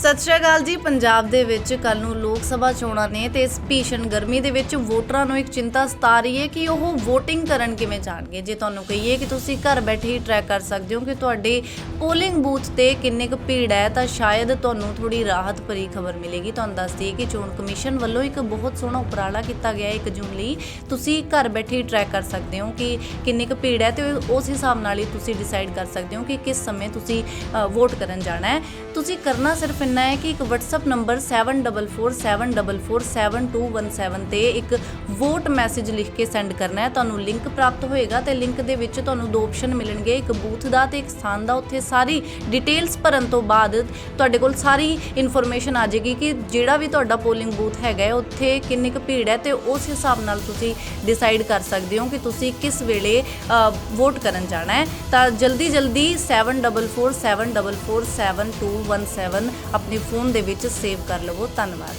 ਸਤਿ ਸ਼੍ਰੀ ਅਕਾਲ ਜੀ। ਪੰਜਾਬ ਦੇ ਵਿੱਚ ਕੱਲ ਨੂੰ ਲੋਕ ਸਭਾ ਚੋਣਾਂ ਨੇ ਤੇ ਇਸ ਭੀਸ਼ਣ ਗਰਮੀ ਦੇ ਵਿੱਚ ਵੋਟਰਾਂ ਨੂੰ ਇੱਕ ਚਿੰਤਾ ਸਤਾ ਰਹੀ ਹੈ ਕਿ ਉਹ ਵੋਟਿੰਗ ਕਰਨ ਕਿਵੇਂ ਜਾਣਗੇ। ਜੇ ਤੁਹਾਨੂੰ ਕਹੀਏ ਕਿ ਤੁਸੀਂ ਘਰ ਬੈਠੇ ਹੀ ਟਰੈਕ ਕਰ ਸਕਦੇ ਹੋ ਕਿ ਤੁਹਾਡੇ ਪੋਲਿੰਗ ਬੂਥ ਤੇ ਕਿੰਨੇ ਕੁ ਭੀੜ ਹੈ, ਤਾਂ ਸ਼ਾਇਦ ਤੁਹਾਨੂੰ ਥੋੜੀ ਰਾਹਤ ਭਰੀ ਖਬਰ ਮਿਲੇਗੀ। ਤੁਹਾਨੂੰ ਦੱਸ ਦਈਏ ਕਿ ਚੋਣ ਕਮਿਸ਼ਨ ਵੱਲੋਂ ਇੱਕ ਬਹੁਤ ਸੋਹਣਾ ਉਪਰਾਲਾ ਕੀਤਾ ਗਿਆ ਹੈ 1 ਜੂਨ ਲਈ। ਤੁਸੀਂ ਘਰ ਬੈਠੇ ਹੀ ਟਰੈਕ ਕਰ ਸਕਦੇ ਹੋ ਕਿ ਕਿੰਨੀ ਕੁ ਭੀੜ ਹੈ ਤੇ ਉਸ ਹਿਸਾਬ ਨਾਲ ਹੀ ਤੁਸੀਂ ਡਿਸਾਈਡ ਕਰ ਸਕਦੇ ਹੋ ਕਿ ਕਿਸ ਸਮੇਂ ਤੁਸੀਂ ਵੋਟ ਕਰਨ ਜਾਣਾ ਹੈ। ਤੁਸੀਂ ਕਰਨਾ ਸਿਰਫ ਇੰਨਾ ਹੈ ਕਿ ਇੱਕ WhatsApp ਨੰਬਰ 7447447217 ਤੇ ਇੱਕ ਵੋਟ ਮੈਸੇਜ ਲਿਖ ਕੇ ਸੈਂਡ ਕਰਨਾ ਹੈ। ਤੁਹਾਨੂੰ ਲਿੰਕ ਪ੍ਰਾਪਤ ਹੋਏਗਾ ਤੇ ਲਿੰਕ ਦੇ ਵਿੱਚ ਤੁਹਾਨੂੰ ਦੋ ਆਪਸ਼ਨ ਮਿਲਣਗੇ, ਇੱਕ ਬੂਥ ਦਾ ਤੇ ਇੱਕ ਸਥਾਨ ਦਾ। ਉੱਥੇ ਸਾਰੀ ਡਿਟੇਲਸ ਭਰਨ ਤੋਂ ਬਾਅਦ ਤੁਹਾਡੇ ਕੋਲ ਸਾਰੀ ਇਨਫੋਰਮੇਸ਼ਨ ਆ ਜਾਏਗੀ ਕਿ ਜਿਹੜਾ ਵੀ ਤੁਹਾਡਾ ਪੋਲਿੰਗ ਬੂਥ ਹੈਗਾ ਹੈ, ਉੱਥੇ ਕਿੰਨੀ ਕੁ ਭੀੜ ਹੈ ਤੇ ਉਸ ਹਿਸਾਬ ਨਾਲ ਤੁਸੀਂ ਡਿਸਾਈਡ ਕਰ ਸਕਦੇ ਹੋ ਕਿ ਤੁਸੀਂ ਕਿਸ ਵੇਲੇ ਵੋਟ ਕਰਨ ਜਾਣਾ ਹੈ। ਤਾਂ ਜਲਦੀ ਜਲਦੀ 7447447217 ਆਪਣੇ ਫੋਨ ਦੇ ਵਿੱਚ ਸੇਵ ਕਰ ਲਵੋ। ਧੰਨਵਾਦ।